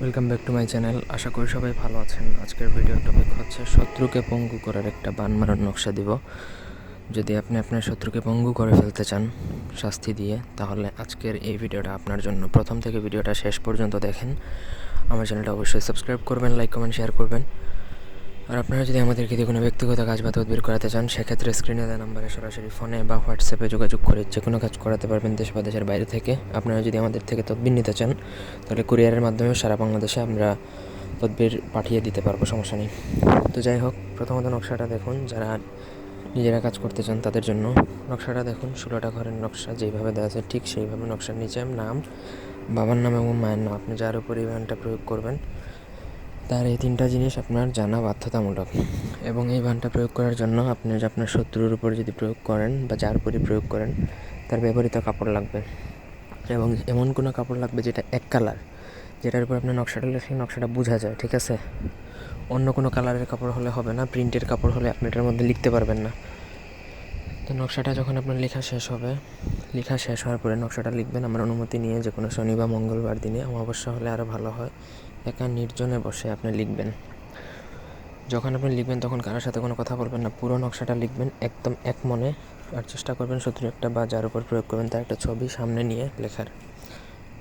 Welcome back to my channel আশা করি সবাই ভালো আছেন। আজকের ভিডিওর টপিক হচ্ছে শত্রুকে পঙ্গু করার একটা বান মারার নকশা দিব। যদি আপনি আপনার শত্রুকে পঙ্গু করে ফেলতে চান শাস্তি দিয়ে, তাহলে আজকের এই ভিডিওটা আপনার জন্য। প্রথম থেকে ভিডিওটা শেষ পর্যন্ত দেখেন। আমার চ্যানেলটা অবশ্যই সাবস্ক্রাইব করবেন লাইক কমেন্ট শেয়ার করবেন। আর আপনারা যদি আমাদেরকে দিয়ে কোনো ব্যক্তিগত কাজ বা তদবির করাতে চান, সেক্ষেত্রে স্ক্রিনে দেওয়া নাম্বারে সরাসরি ফোনে বা হোয়াটসঅ্যাপে যোগাযোগ করে যে কোনো কাজ করাতে পারবেন দেশ বা দেশের বাইরে থেকে। আপনারা যদি আমাদের থেকে তদবির নিতে চান, তাহলে কুরিয়ারের মাধ্যমে সারা বাংলাদেশে আমরা তদবির পাঠিয়ে দিতে পারব, সমস্যা নেই। তো যাই হোক, প্রথমত নকশাটা দেখুন, যারা নিজেরা কাজ করতে চান তাদের জন্য। নকশাটা দেখুন, ষোলোটা ঘরের নকশা, যেইভাবে দেওয়া আছে ঠিক সেইভাবে নকশার নিচে নাম, বাবার নাম এবং মায়ের নাম। আপনি যার উপর বানটা প্রয়োগ করবেন তার এই তিনটা জিনিস আপনার জানা বাধ্যতামূলক। এবং এই বানটা প্রয়োগ করার জন্য আপনি আপনার শত্রুর উপর যদি প্রয়োগ করেন বা যার উপরই প্রয়োগ করেন, তার ব্যবহৃত কাপড় লাগবে। এবং এমন কোনো কাপড় লাগবে যেটা এক কালার, যেটার উপর আপনার নকশাটা লিখলে নকশাটা বোঝা যায়, ঠিক আছে? অন্য কোনো কালারের কাপড় হলে হবে না, প্রিন্টের কাপড় হলে আপনি এটার মধ্যে লিখতে পারবেন না। তো নকশাটা যখন আপনার লেখা শেষ হবে, লেখা শেষ হওয়ার পরে নকশাটা লিখবেন। আমার অনুমতি নিয়ে যে কোনো শনি বা মঙ্গলবার দিনে, অমাবস্যা হলে আরও ভালো হয়। একা নির্জনে বসে আপনি লিখবেন। যখন আপনি লিখবেন, তখন কারোর সাথে কোনো কথা বলবেন না। পুরো নকশাটা লিখবেন একদম এক মনে আর চেষ্টা করবেন শত্রু একটা বা যার উপর প্রয়োগ করবেন তার একটা ছবি সামনে নিয়ে লেখার।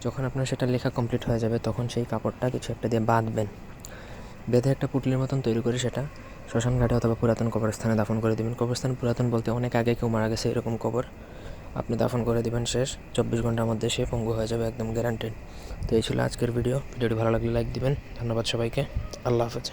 যখন আপনার সেটা লেখা কমপ্লিট হয়ে যাবে, তখন সেই কাপড়টা কিছু একটা দিয়ে বাঁধবেন। বেঁধে একটা পুটলির মতন তৈরি করে সেটা শ্মশান ঘাটে অথবা পুরাতন কবরস্থানে দাফন করে দেবেন। কবরস্থান পুরাতন বলতে অনেক আগে কেউ মারা গেছে এরকম কবর। আপনি দাফন করে দেবেন শেষ। চব্বিশ ঘণ্টার মধ্যে সে পঙ্গু হয়ে যাবে একদম গ্যারান্টেড তো এই ছিল আজকের ভিডিও ভিডিওটি ভালো লাগলে লাইক দিবেন। ধন্যবাদ সবাইকে। আল্লাহ হাফেজ।